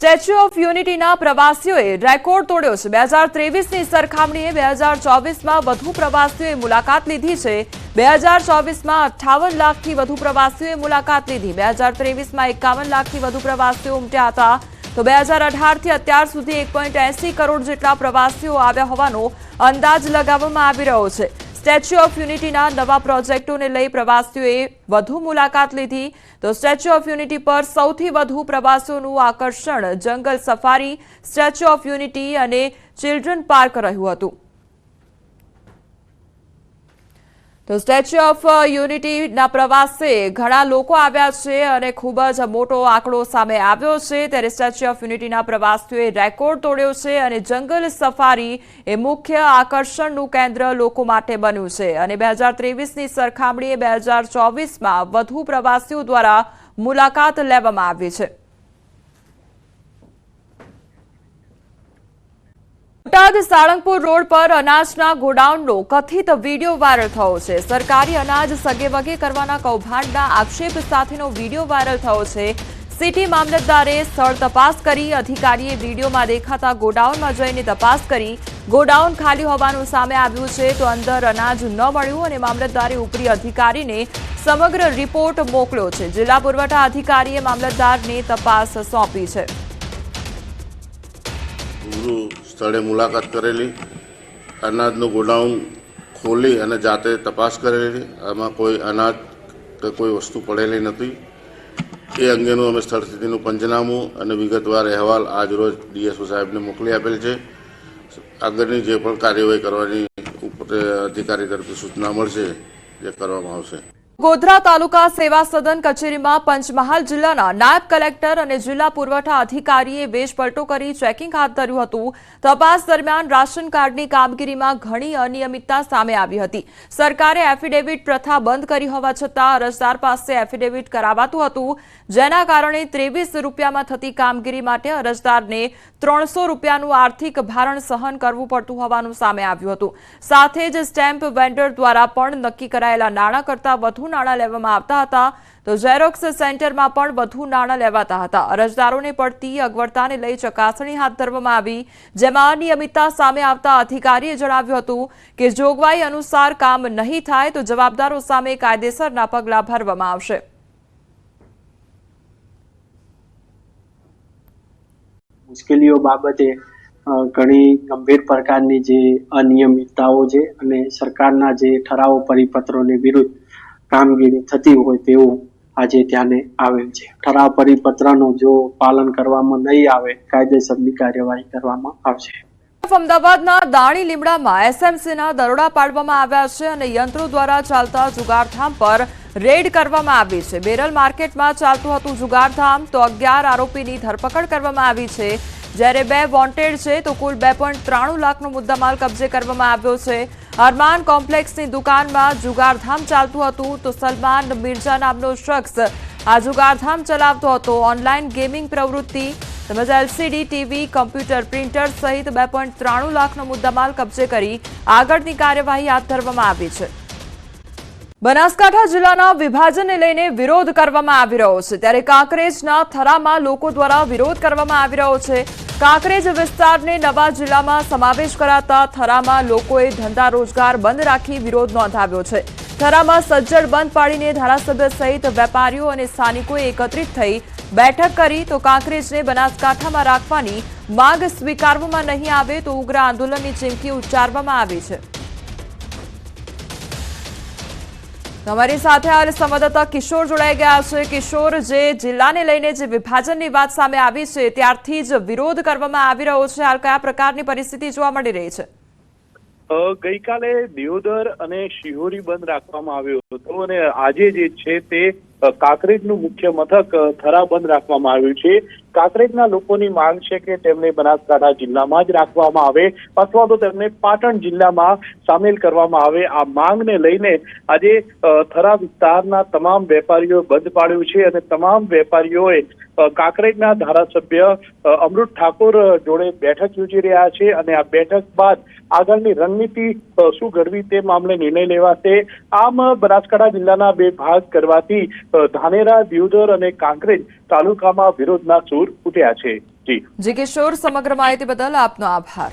Statue of યુનિટીના પ્રવાસીઓએ record તોડ્યો છે. બે હજાર ત્રેવીસની સરખામણીએ બે હજાર ચોવીસમાં વધુ પ્રવાસીઓએ મુલાકાત લીધી છે. બે હજાર ચોવીસમાં અઠ્ઠાવન લાખથી વધુ પ્રવાસીઓએ મુલાકાત લીધી. બે હજાર ત્રેવીસમાં એકાવન લાખથી વધુ પ્રવાસીઓ ઉમટ્યા હતા. તો બે હજાર અઢારથી અત્યાર સુધી એક કરોડ જેટલા પ્રવાસીઓ આવ્યા હોવાનો અંદાજ લગાવવામાં આવી રહ્યો છે. સ્ટેચ્યુ ઓફ યુનિટીના નવા પ્રોજેક્ટોને લઈ પ્રવાસીઓએ વધુ મુલાકાત લીધી. તો સ્ટેચ્યુ ઓફ યુનિટી પર સૌથી વધુ પ્રવાસીઓનું આકર્ષણ જંગલ સફારી, સ્ટેચ્યુ ઓફ યુનિટી અને ચિલ્ડ્રન પાર્ક રહ્યું હતું. તો સ્ટેચ્યુ ઓફ યુનિટીના પ્રવાસે ઘણા લોકો આવ્યા છે અને ખૂબ જ મોટો આંકડો સામે આવ્યો છે. ત્યારે સ્ટેચ્યુ ઓફ યુનિટીના પ્રવાસીઓએ રેકોર્ડ તોડ્યો છે અને જંગલ સફારી એ મુખ્ય આકર્ષણનું કેન્દ્ર લોકો માટે બન્યું છે. અને બે હજાર ત્રેવીસની સરખામણીએ બે હજાર ચોવીસમાં વધુ પ્રવાસીઓ દ્વારા મુલાકાત લેવામાં આવી છે. બોટાદ સાળંગપુર રોડ પર અનાજના ગોડાઉનનો કથિત વીડિયો વાયરલ થયો છે. સરકારી અનાજ સગેવગે કરવાના કૌભાંડના આક્ષેપ સાથેનો વીડિયો વાયરલ થયો છે. સિટી મામલતદારે સ્થળ તપાસ કરી, અધિકારીએ વિડીયોમાં દેખાતા ગોડાઉનમાં જઈને તપાસ કરી. ગોડાઉન ખાલી હોવાનું સામે આવ્યું છે તો અંદર અનાજ ન મળ્યું અને મામલતદારે ઉપરી અધિકારીને સમગ્ર રિપોર્ટ મોકલ્યો છે. જિલ્લા પુરવઠા અધિકારીએ મામલતદારને તપાસ સોંપી છે. સ્થળે મુલાકાત કરેલી, અનાજનું ગોડાઉન ખોલી અને જાતે તપાસ કરેલી. આમાં કોઈ અનાજ કે કોઈ વસ્તુ પડેલી નથી. એ અંગેનું અમે સ્થળ સ્થિતિનું પંચનામું અને વિગતવાર અહેવાલ આજરોજ ડીએસઓ સાહેબને મોકલી આપેલ છે. આગળની જે પણ કાર્યવાહી કરવાની ઉપર અધિકારી તરફથી સૂચના મળશે, જે કરવામાં આવશે. ગોધરા તાલુકા સેવા સદન કચેરીમાં પંચમહાલ જિલ્લાના નાયબ કલેક્ટર અને જિલ્લા પુરવઠા અધિકારીએ વેશપલટો કરી ચેકિંગ હાથ ધર્યું હતું. તપાસ દરમિયાન રાશન કાર્ડની કામગીરીમાં ઘણી અનિયમિતતા સામે આવી હતી. સરકારે એફિડેવિટ પ્રથા બંધ કરી હોવા છતાં અરજદાર પાસે એફિડેવિટ કરાવાતું હતું, જેના કારણે ત્રેવીસ રૂપિયામાં થતી કામગીરી માટે અરજદારને ત્રણસો રૂપિયાનું આર્થિક ભારણ સહન કરવું પડતું હોવાનું સામે આવ્યું હતું. સાથે જ સ્ટેમ્પ વેન્ડર દ્વારા પણ નક્કી કરાયેલા નાણાં કરતાં વધુ નાણાં લેવામાં આવતા હતા. તો ઝેરોક્સ સેન્ટરમાં પણ વધુ નાણાં લેવાતા હતા. અરજદારોને પડતી અગવડતાને લઈ ચકાસણી હાથ ધરવામાં આવી, જેમાં અનિયમિતતા સામે આવતા અધિકારીએ જણાવ્યું હતું કે જોગવાઈ અનુસાર કામ નહીં થાય તો જવાબદારો સામે કાયદેસરના પગલાં ભરવામાં આવશે. મુશ્કેલીઓ બાબતે ઘણી ગંભીર પ્રકારની જે અનિયમિતતાઓ છે અને સરકારના જે ઠરાવો પરિપત્રોની વિરુદ્ધ કામગીરી થતી હોય તેવું આજે ધ્યાને આવેલ છે. ઠરાવ પરિપત્રનું જો પાલન કરવામાં નહીં આવે, કાયદેસરની કાર્યવાહી કરવામાં આવશે. અમદાવાદના દાણી લીમડામાં એસએમસીના દરોડા પાડવામાં આવ્યા છે અને યંત્રો દ્વારા ચાલતા જુગારધામ પર રેડ કરવામાં આવી છે. બેરલ માર્કેટમાં ચાલતું હતું જુગારધામ, તો અગિયાર આરોપીની ધરપકડ કરવામાં આવી છે. જ્યારે બે વોન્ટેડ છે, તો કુલ બે લાખનો મુદ્દામાલ કબજે કરવામાં આવ્યો છે. અરમાન કોમ્પ્લેક્સની દુકાનમાં જુગારધામ ચાલતું હતું તો સલમાન મિર્ઝા નામનો શખ્સ આ જુગારધામ ચલાવતો હતો. ઓનલાઈન ગેમિંગ પ્રવૃત્તિ તેમજ એલસીડી, ટીવી, કમ્પ્યુટર પ્રિન્ટર સહિત બે લાખનો મુદ્દામાલ કબજે કરી આગળની કાર્યવાહી હાથ ધરવામાં આવી છે. બનાસકાંઠા જિલ્લાના વિભાજનને લઈને વિરોધ કરવામાં આવી રહ્યો છે. ત્યારે કાંકરેજના થરામાં લોકો દ્વારા વિરોધ કરવામાં આવી રહ્યો છે. કાંકરેજ વિસ્તારને નવા જિલ્લામાં સમાવેશ કરાતા થરામાં લોકોએ ધંધા રોજગાર બંધ રાખી વિરોધ નોંધાવ્યો છે. થરામાં સજ્જડ બંધ પાડીને ધારાસભ્ય સહિત વેપારીઓ અને સ્થાનિકોએ એકત્રિત થઈ બેઠક કરી તો કાંકરેજને બનાસકાંઠામાં રાખવાની માંગ સ્વીકારવામાં નહીં આવે તો ઉગ્ર આંદોલનની ચીમકી ઉચ્ચારવામાં આવી છે. તમારી સાથે હાલ સંવાદદાતા કિશોર જોડાઈ ગયા છે. કિશોર, જે જિલ્લાને લઈને જે વિભાજનની વાત સામે આવી છે, ત્યારથી જ વિરોધ કરવામાં આવી રહ્યો છે. હાલ કયા પ્રકારની પરિસ્થિતિ જોવા મળી રહી છે? ગઈકાલે દિયોદર અને શિહોરી બંધ રાખવામાં આવ્યો હતો અને આજે જે છે તે કાંકરેજનું મુખ્ય મથક થરા બંધ રાખવામાં આવ્યું છે. કાંકરેજના લોકોની માંગ છે કે તેમને બનાસકાંઠા જિલ્લામાં જ રાખવામાં આવે, અથવા તો તેમને પાટણ જિલ્લામાં સામેલ કરવામાં આવે. આ માંગને લઈને આજે થરા વિસ્તારના તમામ વેપારીઓ બંધ પાડ્યું છે અને તમામ વેપારીઓએ કાંકરેજના ધારાસભ્ય અમૃત ઠાકોર જોડે બેઠક યોજી રહ્યા છે અને આ બેઠક બાદ આગળની રણનીતિ શું ઘડવી તે મામલે નિર્ણય લેવાશે. આમ, બનાસકાંઠા જિલ્લાના બે ભાગ કરવાથી ધાનેરા, દિયોદર અને કાંકરેજ તાલુકામાં વિરોધના સૂર ઉઠ્યા છે. જી. કિશોર સમગ્ર માહિતી બદલ આપનો આભાર.